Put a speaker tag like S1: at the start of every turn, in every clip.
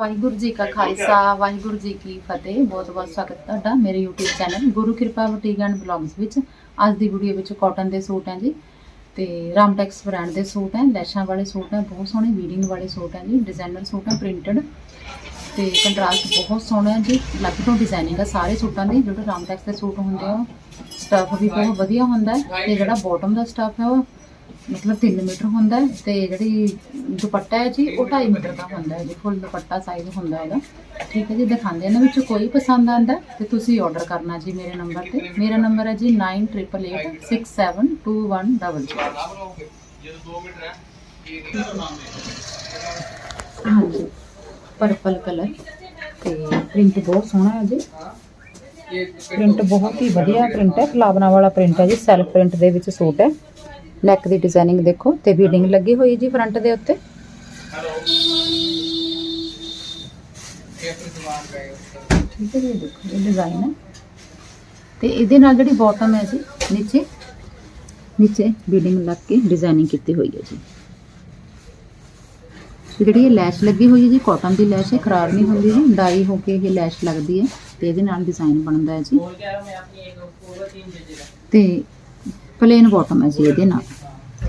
S1: ਵਾਹਿਗੁਰੂ ਜੀ ਕਾ ਖਾਲਸਾ ਵਾਹਿਗੁਰੂ ਜੀ ਕੀ ਫਤਿਹ। ਬਹੁਤ ਬਹੁਤ ਸਵਾਗਤ ਤੁਹਾਡਾ ਮੇਰੇ YouTube ਚੈਨਲ ਗੁਰੂ ਕਿਰਪਾ ਬੁਟੀਕ ਐਂਡ ਬਲੌਗਸ ਵਿੱਚ। ਅੱਜ ਦੀ ਵੀਡੀਓ ਵਿੱਚ ਕਾਟਨ ਦੇ ਸੂਟ ਹੈ ਜੀ ਤੇ ਰਾਮਟੈਕਸ ਬ੍ਰਾਂਡ ਦੇ ਸੂਟ ਹੈ ਲੈਸ਼ਾਂ ਵਾਲੇ ਸੂਟ ਹੈ ਬਹੁਤ ਸੋਹਣੇ ਵੀਡਿੰਗ ਵਾਲੇ ਸੂਟ ਹੈ ਜੀ ਡਿਜ਼ਾਈਨਰ ਸੂਟ ਹੈ ਪ੍ਰਿੰਟਡ ਤੇ ਕੰਟਰਾਸਟ ਬਹੁਤ ਸੋਹਣਾ ਹੈ ਜੀ ਲੱਗ ਤੋਂ ਡਿਜ਼ਾਈਨਿੰਗ ਹੈ ਸਾਰੇ ਸੂਟਾਂ ਦੀ ਜਿਹੜੇ ਰਾਮਟੈਕਸ ਦੇ ਸੂਟ ਹੁੰਦੇ ਆ ਸਟਫ ਵੀ ਬਹੁਤ ਵਧੀਆ ਹੁੰਦਾ ਹੈ ਤੇ ਜਿਹੜਾ ਬਾਟਮ ਦਾ ਸਟਫ ਹੈ ਉਹ ਮਤਲਬ 3 ਮੀਟਰ ਹੁੰਦਾ ਹੈ ਤੇ ਜਿਹੜੀ ਦੁਪੱਟਾ ਹੈ ਜੀ, ਉਹ 2.5 ਮੀਟਰ ਦਾ ਹੁੰਦਾ ਹੈ ਜੀ ਫੁੱਲ ਦੁਪੱਟਾ ਸਾਈਜ਼ ਹੁੰਦਾ ਹੈਗਾ ਠੀਕ ਹੈ ਜੀ, ਦਿਖਾਉਂਦੇ ਇਹਨਾਂ ਵਿੱਚੋਂ ਕੋਈ ਪਸੰਦ ਆਂਦਾ ਤੇ ਤੁਸੀਂ ਆਰਡਰ ਕਰਨਾ ਜੀ ਮੇਰੇ ਨੰਬਰ ਤੇ। ਮੇਰਾ ਨੰਬਰ ਹੈ ਜੀ 9888672100 ਹਾਂਜੀ ਪਰਪਲ ਕਲਰ ਤੇ ਪ੍ਰਿੰਟ ਬਹੁਤ ਸੋਹਣਾ ਹੈ ਜੀ। ਪ੍ਰਿੰਟ ਬਹੁਤ ਹੀ ਵਧੀਆ ਪ੍ਰਿੰਟ ਹੈ, ਫਲਾਵਰਾਂ ਵਾਲਾ ਪ੍ਰਿੰਟ ਹੈ ਜੀ ਸੈਲਫ ਪ੍ਰਿੰਟ ਦੇ ਵਿੱਚ ਸੂਟ ਹੈ। ਨੈਕ ਦੀ ਡਿਜ਼ਾਈਨਿੰਗ ਦੇਖੋ ਤੇ ਬੀਡਿੰਗ ਲੱਗੀ ਹੋਈ ਜੀ ਫਰੰਟ ਦੇ ਉੱਤੇ। ਠੀਕ ਹੈ ਜੀ ਇਹ ਦੇਖੋ ਇਹ ਡਿਜ਼ਾਈਨ ਹੈ। ਤੇ ਇਹਦੇ ਨਾਲ ਜਿਹੜੀ ਬਾਟਮ ਹੈ ਜੀ ਨੀਚੇ ਨੀਚੇ ਬੀਡਿੰਗ ਲੱਗ ਕੇ ਡਿਜ਼ਾਈਨਿੰਗ ਕੀਤੀ ਹੋਈ ਹੈ ਜੀ। ਜਿਹੜੀ ਇਹ ਲੈਸ਼ ਲੱਗੀ ਹੋਈ ਹੈ ਜੀ ਕਾਟਨ ਦੀ ਲੈਸ਼ ਹੈ ਖਰਾਬ ਨਹੀਂ ਹੁੰਦੀ ਜੀ ਡਾਈ ਹੋ ਕੇ ਇਹ ਲੈਸ਼ ਲੱਗਦੀ ਹੈ ਤੇ ਇਹਦੇ ਨਾਲ ਡਿਜ਼ਾਈਨ ਬਣਦਾ ਹੈ ਜੀ। ਤੇ ਪਲੇਨ ਬਾਟਮ ਹੈ ਜੀ ਇਹਦੇ ਨਾਲ।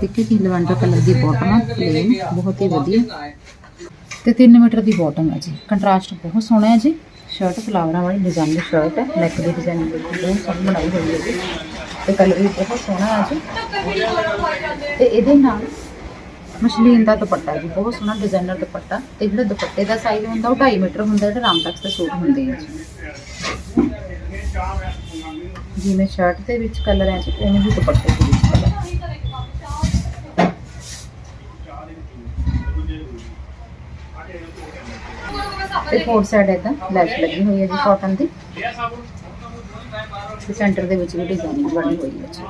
S1: ਠੀਕ ਹੈ ਜੀ ਲਵੈਂਡਰ ਕਲਰ ਦੀ ਬਾਟਮ ਆ ਪਲੇਨ ਬਹੁਤ ਹੀ ਵਧੀਆ। ਤੇ 3 ਮੀਟਰ ਦੀ ਬਾਟਮ ਹੈ ਜੀ। ਕੰਟਰਾਸਟ ਬਹੁਤ ਸੋਹਣਾ ਹੈ ਜੀ। ਸ਼ਰਟ ਫਲਾਵਰਾਂ ਵਾਲੀ ਡਿਜ਼ਾਈਨ ਦੀ ਸ਼ਰਟ ਹੈ। ਨੈਕ ਦੀ ਡਿਜ਼ਾਈਨ ਬਹੁਤ ਸੋਹਣੀ ਬਣਾਈ ਹੋਈ ਹੈ ਜੀ। ਤੇ ਕਲਰ ਵੀ ਬਹੁਤ ਸੋਹਣਾ ਹੈ ਜੀ। ਤੇ ਇਹਦੇ ਨਾਲ ਮਸ਼ਲੀਨ ਦਾ ਦੁਪੱਟਾ ਜੀ, ਬਹੁਤ ਸੋਹਣਾ ਡਿਜ਼ਾਈਨਰ ਦੁਪੱਟਾ। ਤੇ ਜਿਹੜਾ ਦੁਪੱਟੇ ਦਾ ਸਾਈਜ਼ ਹੁੰਦਾ, ਉਹ 2.5 ਮੀਟਰ ਹੁੰਦਾ, ਜਿਹੜਾ ਰਾਮਟੈਕਸ ਦੇ ਸੂਟ ਹੁੰਦੇ ਆ ਜੀ। ਜਿਵੇਂ ਸ਼ਰਟ ਦੇ ਵਿੱਚ ਕਲਰ ਹੈ ਜੀ, ਉਵੇਂ ਹੀ ਦੁਪੱਟੇ ਦੇ ਵਿੱਚ ਕਲਰ ਤੇ ਫੋਰ ਸਾਈਡ ਇਦਾਂ ਲੈਸ਼ ਲੱਗੀ ਹੋਈ ਹੈ ਜੀ ਕਾਟਨ ਦੀ। ਤੇ ਸੈਂਟਰ ਦੇ ਵਿੱਚ ਵੀ ਡਿਜ਼ਾਈਨਿੰਗ ਬਣੀ ਹੋਈ ਹੈ ਜੀ।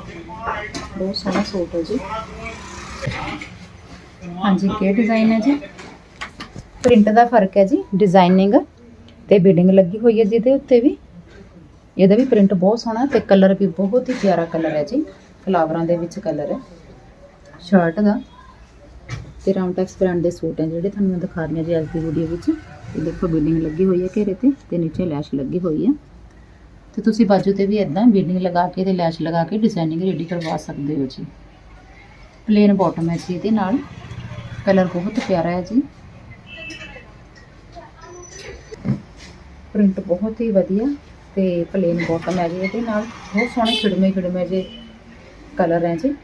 S1: ਬਹੁਤ ਸੋਹਣਾ ਸੂਟ ਹੈ ਜੀ। ਹਾਂਜੀ ਕੀ ਡਿਜ਼ਾਈਨ ਹੈ ਜੀ? ਪ੍ਰਿੰਟ ਦਾ ਫ਼ਰਕ ਹੈ ਜੀ ਡਿਜ਼ਾਈਨਿੰਗ ਤੇ ਬਿਡਿੰਗ ਲੱਗੀ ਹੋਈ ਹੈ ਜਿਹਦੇ ਉੱਤੇ ਵੀ। ਇਹਦਾ ਵੀ ਪ੍ਰਿੰਟ ਬਹੁਤ ਸੋਹਣਾ ਤੇ ਕਲਰ ਵੀ ਬਹੁਤ ਹੀ ਪਿਆਰਾ ਕਲਰ ਹੈ ਜੀ। ਫਲਾਵਰਾਂ ਦੇ ਵਿੱਚ ਕਲਰ ਹੈ। ਸ਼ਰਟ ਦਾ। ਤੇ ਰਾਉਂਟੈਕਸ ਬ੍ਰਾਂਡ ਦੇ ਸੂਟ ਹੈ ਜਿਹੜੇ ਤੁਹਾਨੂੰ ਮੈਂ ਦਿਖਾ ਰਹੀ ਹਾਂ ਜੀ ਅੱਜ ਦੀ ਵੀਡੀਓ ਵਿੱਚ। ਇਹ ਦੇਖੋ ਬਿਲਡਿੰਗ ਲੱਗੀ ਹੋਈ ਹੈ ਘੇਰੇ ਤੇ ਤੇ ਨੀਚੇ ਲੈਸ਼ ਲੱਗੀ ਹੋਈ ਹੈ। ਤੇ ਤੁਸੀਂ ਬਾਜੂ ਤੇ ਵੀ ਇਦਾਂ ਬਿਲਡਿੰਗ ਲਗਾ ਕੇ ਤੇ ਲੈਸ਼ ਲਗਾ ਕੇ ਡਿਜ਼ਾਈਨਿੰਗ ਰੈਡੀ ਕਰਵਾ ਸਕਦੇ ਹੋ ਜੀ। ਪਲੇਨ ਬਾਟਮ ਹੈ ਜੀ ਇਹਦੇ ਨਾਲ। ਕਲਰ ਬਹੁਤ ਪਿਆਰਾ ਹੈ ਜੀ। ਪ੍ਰਿੰਟ ਬਹੁਤ ਹੀ ਵਧੀਆ ਤੇ ਪਲੇਨ ਬਾਟਮ ਹੈ ਜੀ ਇਹਦੇ ਨਾਲ। ਬਹੁਤ ਸੋਹਣੇ ਖਿੜਮੇ ਖਿੜਮੇ ਜੇ ਕਲਰ ਹੈ ਜੀ।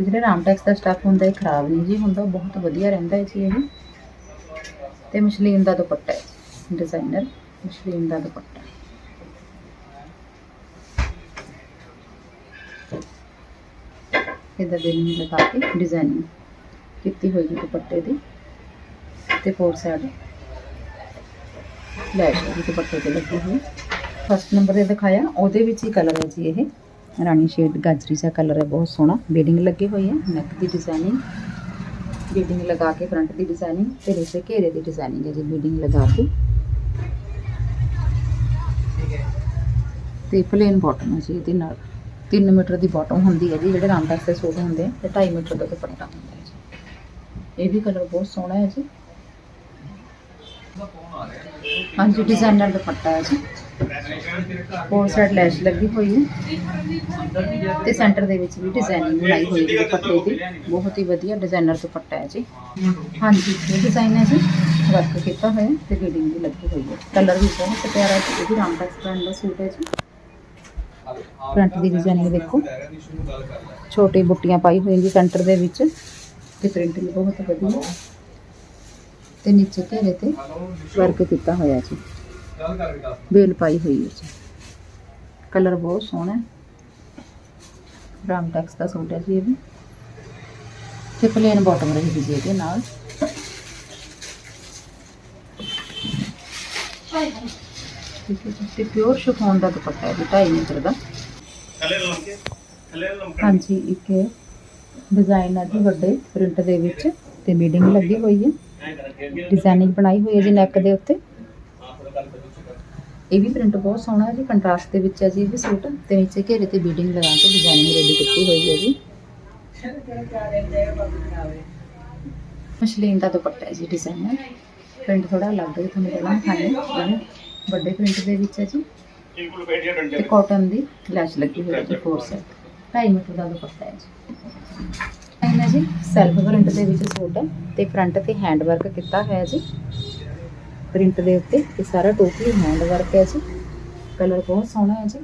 S1: ਤੇ ਜਿਹੜਾ ਰਾਮਟੈਕਸ ਦਾ ਸਟੱਫ ਹੁੰਦਾ ਇਹ ਖਰਾਬ ਨਹੀਂ ਜੀ ਹੁੰਦਾ ਬਹੁਤ ਵਧੀਆ ਰਹਿੰਦਾ ਹੈ ਜੀ ਇਹ। ਤੇ ਮਸ਼ਲੀਨ ਦਾ ਦੁਪੱਟਾ ਹੈ ਡਿਜ਼ਾਈਨਰ ਮਸ਼ਲੀਨ ਦਾ ਦੁਪੱਟਾ। ਇਹਦਾ ਦਿਲ ਨੂੰ ਲਗਾ ਕੇ ਡਿਜ਼ਾਈਨਿੰਗ ਕੀਤੀ ਹੋਈ ਹੈ ਦੁਪੱਟੇ ਦੀ। ਤੇ ਫੋਰ ਸਾਈਡ ਲੈਸ਼ ਵੀ ਦੁਪੱਟੇ ਤੇ ਲੱਗੀ ਹੋਈ। ਫਸਟ ਨੰਬਰ ਤੇ ਦਿਖਾਇਆ, ਉਹਦੇ ਵਿੱਚ ਹੀ ਕਲਰ ਹੈ ਜੀ ਇਹ। ਰਾਣੀ ਸ਼ੇਡ ਗਾਜਰੀ ਦਾ ਕਲਰ ਹੈ, ਬਹੁਤ ਸੋਹਣਾ। ਬੀਡਿੰਗ ਲੱਗੀ ਹੋਈ ਹੈ ਨੈਕ ਦੀ ਡਿਜ਼ਾਈਨਿੰਗ ਬੀਡਿੰਗ ਲਗਾ ਕੇ ਫਰੰਟ ਦੀ ਡਿਜ਼ਾਈਨਿੰਗ ਤੇ ਇਸੇ ਘੇਰੇ ਦੀ ਡਿਜ਼ਾਈਨਿੰਗ ਹੈ ਜੀ ਬੀਡਿੰਗ ਲਗਾ ਕੇ। ਤੇ ਪਲੇਨ ਬਾਟਮ ਹੈ ਜੀ ਇਹਦੇ ਨਾਲ। 3 ਮੀਟਰ ਦੀ ਬਾਟਮ ਹੁੰਦੀ ਹੈ ਜੀ, ਜਿਹੜੇ ਰਾਮਦਾਸ ਦੇ ਸੂਟ ਹੁੰਦੇ ਆ, ਤੇ 2.5 ਮੀਟਰ ਦਾ ਦੁਪੱਟਾ ਹੁੰਦਾ ਹੈ ਜੀ। ਇਹ ਵੀ ਕਲਰ ਬਹੁਤ ਸੋਹਣਾ ਹੈ ਜੀ। ਹਾਂਜੀ ਡਿਜ਼ਾਈਨਰ ਦੁਪੱਟਾ ਹੈ ਜੀ। ਫੋਰ ਸਾਈਡ ਲੈਸ਼ ਲੱਗੀ ਹੋਈ ਹੈ। ਤੇ ਸੈਂਟਰ ਦੇ ਵਿੱਚ ਵੀ ਡਿਜ਼ਾਈਨਿੰਗ ਬਣਾਈ ਹੋਈ ਹੈ ਦੁਪੱਟੇ ਦੀ। ਬਹੁਤ ਹੀ ਵਧੀਆ ਡਿਜ਼ਾਈਨਰ ਦੁਪੱਟਾ ਹੈ ਜੀ। ਹਾਂਜੀ, ਇਹ ਡਿਜ਼ਾਈਨ ਹੈ ਜੀ। ਵਰਕ ਕੀਤਾ ਹੋਇਆ ਤੇ ਰੀਡਿੰਗ ਵੀ ਲੱਗੀ ਹੋਈ ਹੈ। ਕਲਰ ਵੀ ਬਹੁਤ ਪਿਆਰਾ ਹੈ ਇਹ ਵੀ ਰਾਮਦਾਸ ਬ੍ਰਾਂਡ ਦਾ ਸੂਟ ਹੈ ਜੀ। ਫਰੰਟ ਦੀ ਡਿਜ਼ਾਈਨਿੰਗ ਦੇਖੋ। ਛੋਟੀ ਬੁੱਟੀਆਂ ਪਾਈ ਹੋਈ ਜੀ ਸੈਂਟਰ ਦੇ ਵਿੱਚ ਤੇ ਪ੍ਰਿੰਟਿੰਗ ਬਹੁਤ ਵਧੀਆ। ਤੇ ਨੀਚੇ ਘੇਰੇ ਤੇ ਵਰਕ ਕੀਤਾ ਹੋਇਆ ਜੀ। ਬੇਲ ਪਾਈ ਹੋਈ ਹੈ ਜੀ। ਕਲਰ ਬਹੁਤ ਸੋਹਣਾ ਹੈ। ਰਾਮਟੈਕਸ ਦਾ ਸੂਟ ਹੈ ਜੀ ਇਹ ਵੀ। ਤੇ ਪਲੇਨ ਬਾਟਮ ਰਹੀ ਜੀ ਇਹਦੇ ਨਾਲ। ਠੀਕ ਹੈ ਜੀ। ਤੇ ਪਿਓਰ ਸ਼ਿਫੋਨ ਦਾ ਦੁਪੱਟਾ ਹੈ ਜੀ 2.5 ਮੀਟਰ ਦਾ। ਹਾਂਜੀ ਇੱਕ ਡਿਜ਼ਾਈਨ ਹੈ ਜੀ ਵੱਡੇ ਪ੍ਰਿੰਟ ਦੇ ਵਿੱਚ ਤੇ ਬੀਡਿੰਗ ਲੱਗੀ ਹੋਈ ਹੈ। ਡਿਜ਼ਾਈਨਿੰਗ ਬਣਾਈ ਹੋਈ ਹੈ ਜੀ ਨੈਕ ਦੇ ਉੱਤੇ। ਇਹ ਵੀ ਪ੍ਰਿੰਟ ਬਹੁਤ ਸੋਹਣਾ ਹੈ ਜੀ ਕੰਟਰਾਸਟ ਦੇ ਵਿੱਚ ਹੈ ਜੀ, ਇਹ ਵੀ ਸੂਟ। ਤੇ ਨੀਚੇ ਘੇਰੇ ਤੇ ਬੀਡਿੰਗ ਲਗਾ ਕੇ ਡਿਜ਼ਾਈਨਿੰਗ ਰੈਡੀ ਕੀਤੀ ਹੋਈ ਹੈ ਜੀ। ਮਸ਼ਲੀਨ ਦਾ ਦੁਪੱਟਾ ਹੈ ਜੀ ਡਿਜ਼ਾਈਨਰ ਪ੍ਰਿੰਟ ਥੋੜਾ ਅਲੱਗ ਹੈ, ਤੁਹਾਨੂੰ ਪਹਿਲਾਂ ਦਿਖਾਇਆ ਵੱਡੇ ਪ੍ਰਿੰਟ ਦੇ ਵਿੱਚ ਹੈ ਜੀ। ਤੇ ਕਾਟਨ ਦੀ ਲੈਸ਼ ਲੱਗੀ ਹੋਈ ਹੈ ਜੀ ਫੋਰ ਸੈਟ 2.5 ਮੀਟਰ ਦਾ ਦੁਪੱਟਾ ਹੈ ਜੀ। ਇਹਨਾਂ ਜੀ ਸੈਲਫ ਪ੍ਰਿੰਟ ਦੇ ਵਿੱਚ ਸੂਟ ਹੈ। ਤੇ ਫਰੰਟ ਤੇ ਹੈਂਡ ਵਰਕ ਕੀਤਾ ਹੋਇਆ ਜੀ। ਪ੍ਰਿੰਟ ਦੇ ਉੱਤੇ ਇਹ ਸਾਰਾ ਟੋਟਲੀ ਹੈਂਡ ਵਰਕ ਹੈ ਜੀ। ਕਲਰ ਬਹੁਤ ਸੋਹਣਾ ਹੈ ਜੀ।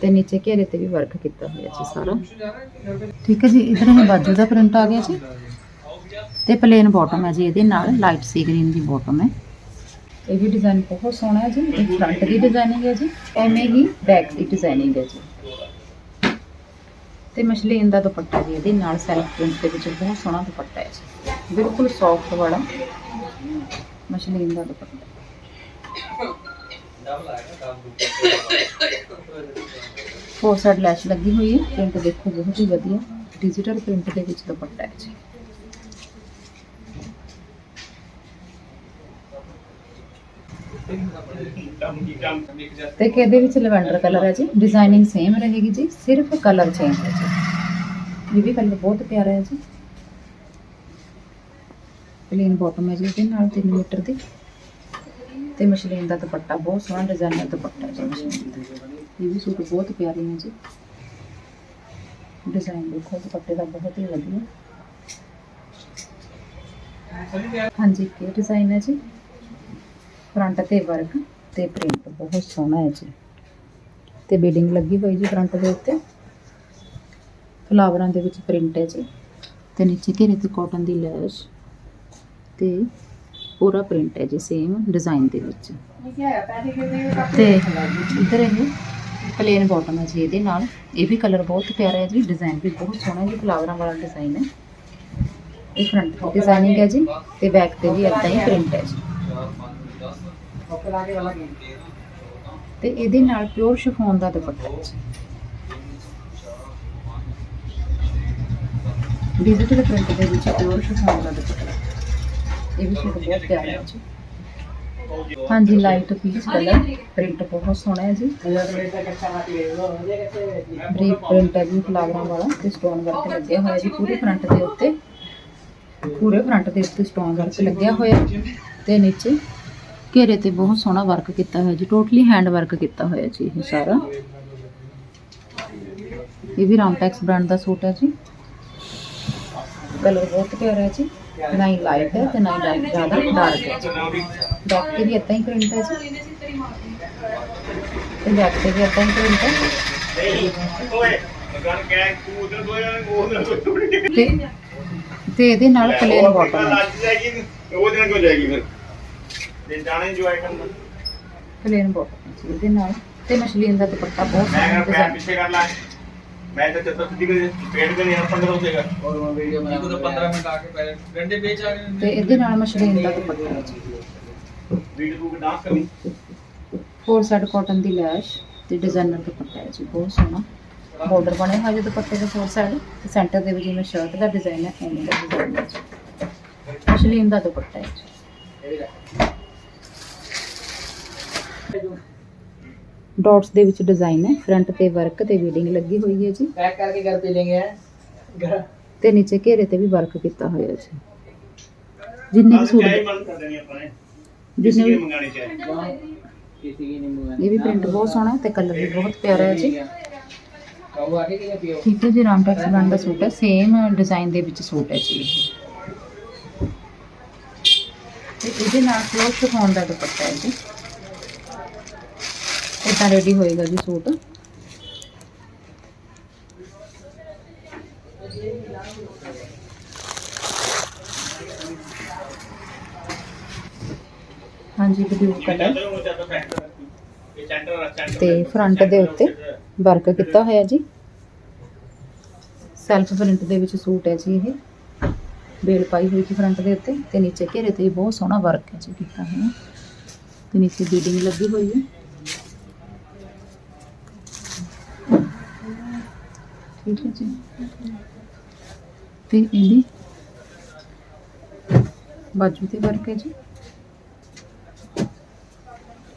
S1: ਤੇ ਨੀਚੇ ਘੇਰੇ ਤੇ ਵੀ ਵਰਕ ਕੀਤਾ ਹੋਇਆ ਜੀ ਸਾਰਾ। ਠੀਕ ਹੈ ਜੀ ਇਧਰ ਇਹ ਬਾਜੂ ਦਾ ਪ੍ਰਿੰਟ ਆ ਗਿਆ ਜੀ। ਤੇ ਪਲੇਨ ਬਾਟਮ ਹੈ ਜੀ ਇਹਦੇ ਨਾਲ ਲਾਈਟ ਸੀ ਗ੍ਰੀਨ ਦੀ ਬਾਟਮ ਹੈ। ਇਹ ਵੀ ਡਿਜ਼ਾਈਨ ਬਹੁਤ ਸੋਹਣਾ ਹੈ ਜੀ। ਇਹ ਫਰੰਟ ਦੀ ਡਿਜ਼ਾਈਨਿੰਗ ਹੈ ਜੀ। ਐਵੇਂ ਹੀ ਬੈਕ ਦੀ ਡਿਜ਼ਾਈਨਿੰਗ ਹੈ ਜੀ। ਤੇ ਮਸ਼ਲੀਨ ਦਾ ਦੁਪੱਟਾ ਜੀ ਇਹਦੇ ਨਾਲ ਸੈਲਫ ਪ੍ਰਿੰਟ ਦੇ ਵਿੱਚ ਬਹੁਤ ਸੋਹਣਾ ਦੁਪੱਟਾ ਹੈ ਜੀ। ਬਿਲਕੁਲ ਸੌਫਟ ਵਾਲਾ। ਮਸ਼ਲੀਨ ਦਾ ਦੁਪੱਟਾ ਫੋਰ ਸਾਈਡ ਲੈਸ਼ ਲੱਗੀ ਹੋਈ ਹੈ ਪ੍ਰਿੰਟ ਦੇਖੋ ਬਹੁਤ ਹੀ ਵਧੀਆ ਡਿਜੀਟਲ ਪ੍ਰਿੰਟ ਦੇ ਵਿੱਚ ਦੁਪੱਟਾ ਹੈ ਜੀ ਤੇ ਕਿ ਇਹਦੇ ਵਿੱਚ ਲਵੈਂਡਰ ਕਲਰ ਹੈ ਜੀ ਡਿਜ਼ਾਈਨਿੰਗ ਸੇਮ ਰਹੇਗੀ ਜੀ ਸਿਰਫ ਕਲਰ ਚੇਂਜ ਹੈ ਜੀ ਇਹ ਵੀ ਕਲਰ ਬਹੁਤ ਪਿਆਰਾ ਹੈ ਜੀ ਪਲੇਨ ਬਾਟਮ ਹੈ ਜੀ, ਇਹਦੇ ਨਾਲ 3 ਮੀਟਰ ਦੀ। ਤੇ ਮਸ਼ਲੀਨ ਦਾ ਦੁਪੱਟਾ ਬਹੁਤ ਸੋਹਣਾ ਡਿਜ਼ਾਈਨਰ ਦੁਪੱਟਾ ਹੈ ਇਹ ਵੀ ਸੂਟ ਬਹੁਤ ਪਿਆਰੇ ਹੈ ਜੀ। ਡਿਜ਼ਾਈਨ ਦੇਖੋ, ਦੁਪੱਟੇ ਦਾ ਬਹੁਤ ਹੀ ਵਧੀਆ। ਹਾਂਜੀ ਕੀ ਡਿਜ਼ਾਈਨ ਹੈ ਜੀ। ਫਰੰਟ ਤੇ ਵਰਕ ਤੇ ਪ੍ਰਿੰਟ ਬਹੁਤ ਸੋਹਣਾ ਹੈ ਜੀ। ਤੇ ਬੀਡਿੰਗ ਲੱਗੀ ਹੋਈ ਜੀ ਫਰੰਟ ਦੇ ਉੱਤੇ। ਫਲਾਵਰਾਂ ਦੇ ਵਿੱਚ ਪ੍ਰਿੰਟ ਹੈ ਜੀ। ਤੇ ਨੀਚੇ ਘੇਰੇ ਤੇ ਕਾਟਨ ਦੀ ਲੈਸ਼ ਤੇ ਪੂਰਾ ਪ੍ਰਿੰਟ ਹੈ ਜੀ ਸੇਮ ਡਿਜ਼ਾਈਨ ਦੇ ਵਿੱਚ। ਤੇ ਇੱਧਰ ਇਹ ਪਲੇਨ ਬਾਟਮ ਹੈ ਜੀ ਇਹਦੇ ਨਾਲ। ਇਹ ਵੀ ਕਲਰ ਬਹੁਤ ਪਿਆਰਾ ਹੈ ਜੀ ਡਿਜ਼ਾਈਨ ਵੀ ਬਹੁਤ ਸੋਹਣਾ ਹੈ ਜੀ ਫਲਾਵਰਾਂ ਵਾਲਾ ਡਿਜ਼ਾਈਨ ਹੈ। ਇਹ ਫਰੰਟ ਦੀ ਡਿਜ਼ਾਈਨਿੰਗ ਹੈ ਜੀ ਤੇ ਬੈਕ ਤੇ ਵੀ ਇਦਾਂ ਹੀ ਪ੍ਰਿੰਟ ਹੈ ਜੀ। ਤੇ ਇਹਦੇ ਨਾਲ ਪਿਓਰ ਸ਼ਿਫੋਨ ਦਾ ਦੁਪੱਟਾ ਹੈ ਜੀ। ਡਿਜੀਟਲ ਪ੍ਰਿੰਟ ਦੇ ਵਿੱਚ ਪਿਓਰ ਸ਼ਿਫੋਨ ਦਾ ਦੁਪੱਟਾ ਇਹ ਵੀ ਸੂਟ ਬਹੁਤ ਪਿਆਰਾ ਹੈ ਜੀ। ਹਾਂਜੀ ਲਾਈਟ ਪੀਚ ਕਲਰ ਪ੍ਰਿੰਟ ਬਹੁਤ ਸੋਹਣਾ ਹੈ ਜੀ। ਬਰੀਕ ਪ੍ਰਿੰਟ ਹੈ ਜੀ ਫਲਾਵਰਾਂ ਵਾਲਾ ਤੇ ਸਟੋਨ ਵਰਕ ਲੱਗਿਆ ਹੋਇਆ ਜੀ ਪੂਰੇ ਫਰੰਟ ਦੇ ਉੱਤੇ। ਪੂਰੇ ਫਰੰਟ ਦੇ ਉੱਤੇ ਸਟੋਨ ਵਰਕ ਲੱਗਿਆ ਹੋਇਆ। ਤੇ ਨੀਚੇ ਘੇਰੇ ਤੇ ਬਹੁਤ ਸੋਹਣਾ ਵਰਕ ਕੀਤਾ ਹੋਇਆ ਜੀ। ਟੋਟਲੀ ਹੈਂਡ ਵਰਕ ਕੀਤਾ ਹੋਇਆ ਜੀ ਇਹ ਸਾਰਾ। ਇਹ ਵੀ ਰਾਮਟੈਕਸ ਬ੍ਰਾਂਡ ਦਾ ਸੂਟ ਹੈ ਜੀ। ਕਲਰ ਬਹੁਤ ਪਿਆਰਾ ਹੈ ਜੀ। ਨਾ ਹੀ ਲਾਈਟ ਹੈ ਤੇ ਨਾ ਹੀ ਡਾਰਕ ਜ਼ਿਆਦਾ ਡਾਰਕ ਹੈ। ਤੇ ਵੀ ਇਦਾਂ ਹੀ ਪ੍ਰਿੰਟ ਹੈ ਜੀ। ਤੇ ਬੈਕ ਤੇ ਵੀ ਇਦਾਂ ਹੀ ਪ੍ਰਿੰਟ ਹੈ। ਤੇ ਤੇ ਇਹਦੇ ਨਾਲ ਪਲੇਨ ਬਾਟਮ ਹੈ।
S2: ਉਹ ਦਿਨ ਕਿਉਂ ਜਾਏਗੀ ਫਿਰ ਜੇ ਜਾਣੇ ਜੋ ਆਈਟਮ
S1: ਪਲੇਨ ਬਾਟਮ ਇਹਦੇ ਨਾਲ। ਤੇ ਮਸ਼ਲੀਨ ਦਾ ਦੁਪੱਟਾ ਬਹੁਤ
S2: ਮੈਂ
S1: ਸੋਹਣਾ
S2: ਪੈਰ ਪਿੱਛੇ ਕਰ ਲਾ। ਮੈਂ ਤਾਂ ਚੱਤਰ ਸਿੱਧੀ ਕਰ ਪੇਟ ਦੇ ਯਾਰ 15 ਹੋ ਜਾਏਗਾ
S3: और वहाँ वीडियो बना
S4: को तो पंद्रह मिनट आके पहले घंटे बेच आ गए
S1: ਤੇ ਇਹਦੇ ਨਾਲ ਮਸ਼ਲੀਨ ਦਾ ਦੁਪੱਟਾ ਹੈ ਜੀ
S2: ਵੀਡੀਓ ਨੂੰ ਡਾਂਸ ਕਰਨੀ
S1: ਫੋਰ ਸਾਈਡ ਕਾਟਨ ਦੀ ਲੈਸ਼ ਤੇ ਡਿਜ਼ਾਈਨਰ ਦੁਪੱਟਾ ਹੈ ਜੀ ਬਹੁਤ ਸੋਹਣਾ ਬਾਰਡਰ ਬਣਿਆ ਹੋਇਆ ਜੀ ਦੁਪੱਟੇ ਦੇ ਫੋਰ ਸਾਈਡ ਤੇ ਸੈਂਟਰ ਦੇ ਵਿੱਚ ਜਿਵੇਂ ਸ਼ਰਟ ਦਾ ਡਿਜ਼ਾਈਨ ਹੈ ਐਵੇਂ ਦਾ ਡਿਜ਼ਾਈਨ ਹੈ ਜੀ ਮਸ਼ਲੀਨ ਦਾ ਦੁਪੱਟਾ ਹੈ ਜੀ ਡਾਟਸ ਦੇ ਵਿੱਚ ਡਿਜ਼ਾਈਨ ਹੈ। ਫਰੰਟ ਤੇ ਵਰਕ ਤੇ ਵੀਡਿੰਗ ਲੱਗੀ ਹੋਈ ਹੈ ਜੀ।
S3: ਪੈਕ ਕਰਕੇ ਘਰ ਭੇਜेंगे ਹੈ
S1: ਤੇ ਨੀਚੇ ਘੇਰੇ ਤੇ ਵੀ ਵਰਕ ਕੀਤਾ ਹੋਇਆ ਜੀ। ਜਿੰਨੇ ਸੂਟ ਜਿੰਨੇ ਇਹ ਵੀ ਪ੍ਰਿੰਟ ਬਹੁਤ ਸੋਹਣਾ ਤੇ ਕਲਰ ਵੀ ਬਹੁਤ ਪਿਆਰਾ ਹੈ ਜੀ। ਠੀਕ ਹੈ ਜੀ ਰਾਮਟੈਕਸ ਬ੍ਰਾਂਡ ਦਾ ਸੂਟ ਹੈ। ਸੇਮ ਡਿਜ਼ਾਈਨ ਦੇ ਵਿੱਚ ਸੂਟ ਹੈ ਜੀ ਤੇ ਇਹਦੇ ਫਲੋਰ ਸ਼ਫੋਨ ਦਾ ਦੁਪੱਟਾ ਹੈ ਜੀ। ਇਦਾਂ ਰੈਡੀ ਹੋਏਗਾ ਜੀ ਸੂਟ। ਹਾਂਜੀ ਬਲੂ ਕਲਰ ਤੇ ਫਰੰਟ ਦੇ ਉੱਤੇ ਵਰਕ ਕੀਤਾ ਹੋਇਆ ਜੀ। ਸੈਲਫ ਪ੍ਰਿੰਟ ਦੇ ਵਿੱਚ ਸੂਟ ਹੈ ਜੀ ਇਹ। ਬੇਲ ਪਾਈ ਹੋਈ ਜੀ ਫਰੰਟ ਦੇ ਉੱਤੇ ਤੇ ਨੀਚੇ ਘੇਰੇ ਤੇ ਬਹੁਤ ਸੋਹਣਾ ਵਰਕ ਹੈ ਜੀ ਕੀਤਾ ਹੋਇਆ। ਤੇ ਨੀਚੇ ਬੀਡਿੰਗ ਲੱਗੀ ਹੋਈ ਹੈ। ਠੀਕ ਹੈ ਜੀ। ਤੇ ਇਹਦੀ ਬਾਜੂ ਤੇ ਵਰਕ ਹੈ ਜੀ।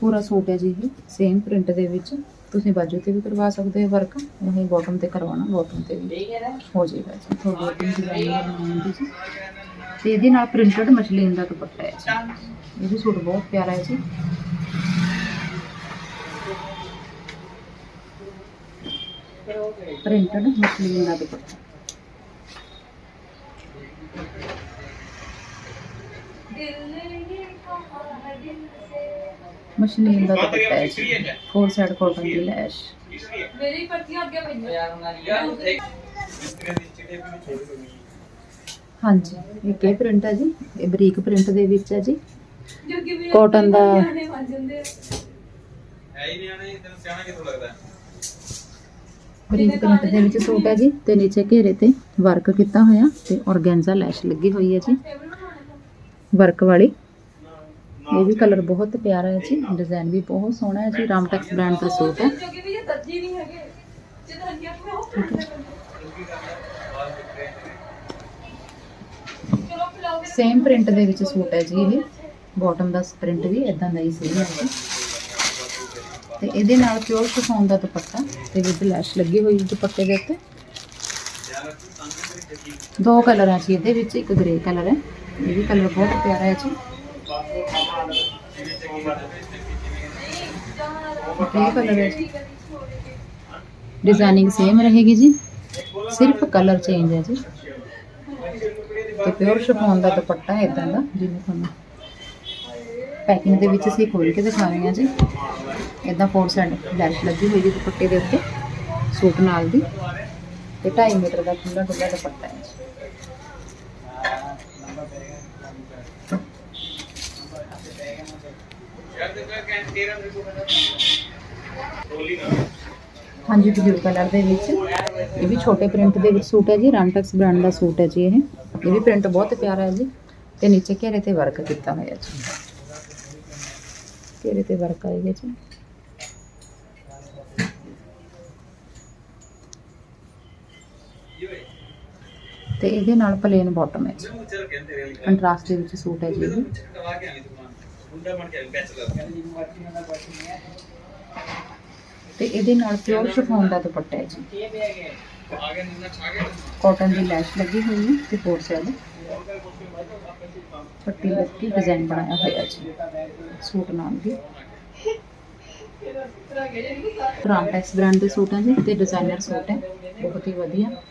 S1: ਪੂਰਾ ਸੂਟ ਹੈ ਜੀ ਇਹ ਸੇਮ ਪ੍ਰਿੰਟ ਦੇ ਵਿੱਚ। ਤੁਸੀਂ ਬਾਜੂ ਤੇ ਵੀ ਕਰਵਾ ਸਕਦੇ ਹੋ ਵਰਕ ਨਹੀਂ ਬਾਟਮ ਤੇ ਕਰਵਾਉਣਾ ਬਾਟਮ ਤੇ ਵੀ ਹੋ ਜਾਏਗਾ ਜੀ। ਥੋੜਾ ਬਾਟਮ ਡਿਜ਼ਾਈਨ ਬਣਾਉਣੀ ਜੀ। ਤੇ ਇਹਦੇ ਨਾਲ ਪ੍ਰਿੰਟਡ ਮਛਲੀਨ ਦਾ ਦੁਪੱਟਾ ਹੈ ਜੀ। ਇਹ ਵੀ ਸੂਟ ਬਹੁਤ ਪਿਆਰਾ ਹੈ ਜੀ। ਪ੍ਰਿੰਟਡ ਮਸਲੀਨ ਦਾ ਦੁਪੱਟਾ। ਮਸ਼ੀਨ ਦਾ ਦੁਪੱਟਾ ਹੈ ਫੋਰ ਸਾਈਡ ਕੋਟਨ ਦੀ ਲੈਸ਼
S3: ਮੇਰੀ ਪਰਚੀ
S4: ਅੱਗੇ
S3: ਪਈ
S4: ਯਾਰ ਉਹਨਾਂ ਦੀ
S1: ਹਾਂਜੀ ਇਹ ਕੀ ਪ੍ਰਿੰਟ ਹੈ ਜੀ। ਇਹ ਬਰੀਕ ਪ੍ਰਿੰਟ ਦੇ ਵਿੱਚ ਹੈ ਜੀ। ਕਾਟਨ ਦਾ
S2: ਹੈ ਹੀ ਨਿਆਣੇ ਤੈਨੂੰ ਸਿਆਣਾ ਕਿਥੋਂ ਲੱਗਦਾ?
S1: ਬਰੀਕ ਪ੍ਰਿੰਟ ਦੇ ਵਿੱਚ ਸੂਟ ਹੈ ਜੀ ਤੇ ਨੀਚੇ ਘੇਰੇ ਤੇ ਵਰਕ ਕੀਤਾ ਹੋਇਆ ਤੇ ਔਰਗੈਂਜ਼ਾ ਲੈਸ਼ ਲੱਗੀ ਹੋਈ ਹੈ ਜੀ। ਵਰਕ ਵਾਲੀ। ਇਹ ਵੀ ਕਲਰ ਬਹੁਤ ਪਿਆਰਾ ਹੈ ਜੀ ਡਿਜ਼ਾਈਨ ਵੀ ਬਹੁਤ ਸੋਹਣਾ ਹੈ ਜੀ ਰਾਮਟੈਕਸ ਬ੍ਰਾਂਡ ਦਾ ਸੂਟ ਹੈ। ਸੇਮ ਪ੍ਰਿੰਟ ਦੇ ਵਿੱਚ ਸੂਟ ਹੈ ਜੀ ਇਹ। ਬਾਟਮ ਦਾ ਪ੍ਰਿੰਟ ਵੀ ਇਦਾਂ ਦਾ ਹੀ ਸੇਮ ਹੈ। ਜੀ ਤੇ ਇਹਦੇ ਨਾਲ ਪਿਓਰ ਸ਼ਿਫੋਨ ਦਾ ਦੁਪੱਟਾ ਤੇ ਵਿਦ ਲੈਸ਼ ਲੱਗੀ ਹੋਈ ਦੁਪੱਟੇ ਦੇ ਉੱਤੇ। ਦੋ ਕਲਰ ਆ ਜੀ ਇਹਦੇ ਵਿੱਚ, ਇੱਕ ਗ੍ਰੇ ਕਲਰ ਹੈ। ਇਹ ਵੀ ਕਲਰ ਬਹੁਤ ਪਿਆਰਾ ਹੈ ਜੀ। ਇਹ ਕਲਰ ਹੈ ਜੀ। ਡਿਜ਼ਾਈਨਿੰਗ ਸੇਮ ਰਹੇਗੀ ਜੀ। ਸਿਰਫ ਕਲਰ ਚੇਂਜ ਹੈ ਜੀ। ਤੇ ਪਿਓਰ ਸ਼ਿਫੋਨ ਦਾ ਦੁਪੱਟਾ ਹੈ ਇਦਾਂ ਦਾ, ਜਿਵੇਂ ਤੁਹਾਨੂੰ ਪੈਕਿੰਗ ਦੇ ਵਿੱਚ ਅਸੀਂ ਖੋਲ ਕੇ ਦਿਖਾ ਰਹੇ ਹਾਂ ਜੀ। ਇਦਾਂ ਫੋਰ ਸਾਈਡ ਲੈਸ਼ ਲੱਗੀ ਹੋਈ ਹੈ ਦੁਪੱਟੇ ਦੇ ਉੱਤੇ, ਸੂਟ ਨਾਲ ਦੀ, ਤੇ 2.5 ਮੀਟਰ ਦਾ ਖੁੱਲਾ ਡੁੱਲਾ ਦੁਪੱਟਾ ਹੈ। ਜੀ
S2: ਯਾਰ ਤੇ ਮੈਂ ਕਹਿੰ ਤੇਰਾ ਮੇਰੇ ਕੋਲ ਰੋਲੀ ਨਾ
S1: ਹਾਂਜੀ ਬਲੂ ਕਲਰ ਦੇ ਵਿੱਚ, ਇਹ ਵੀ ਛੋਟੇ ਪ੍ਰਿੰਟ ਦੇ ਵਿੱਚ ਸੂਟ ਹੈ ਜੀ, ਰੰਟੈਕਸ ਬ੍ਰਾਂਡ ਦਾ ਸੂਟ ਹੈ ਜੀ ਇਹ। ਇਹ ਵੀ ਪ੍ਰਿੰਟ ਬਹੁਤ ਪਿਆਰਾ ਹੈ ਜੀ, ਤੇ ਨੀਚੇ ਘੇਰੇ ਤੇ ਵਰਕ ਕੀਤਾ ਹੋਇਆ ਜੀ। ਘੇਰੇ ਤੇ ਵਰਕ ਆਏਗਾ ਜੀ। ਤੇ ਇਹਦੇ ਨਾਲ ਪਲੇਨ ਬਾਟਮ ਹੈ ਕੰਟਰਾਸਟ ਦੇ ਵਿੱਚ ਸੂਟ ਹੈ ਜੀ ਇਹ ਤੇ ਇਹਦੇ ਨਾਲ ਪਿਓਰ ਸ਼ਫੋਨ ਦਾ ਦੁਪੱਟਾ ਹੈ ਜੀ। ਕਾਟਨ ਦੀ ਲੈਸ਼ ਲੱਗੀ ਹੋਈ ਹੈ ਤੇ ਫੋਰ ਸੈਲ ਪੱਟੀ ਲੱਗੀ ਡਿਜ਼ਾਈਨ ਬਣਾਇਆ ਹੋਇਆ ਜੀ। ਸੂਟ ਨਾਲ ਦੀ। ਰਾਮਟੈਕਸ ਬ੍ਰਾਂਡ ਦੇ ਸੂਟ ਹੈ ਜੀ ਤੇ ਡਿਜ਼ਾਈਨਰ ਸੂਟ ਹੈ। ਬਹੁਤ ਹੀ ਵਧੀਆ।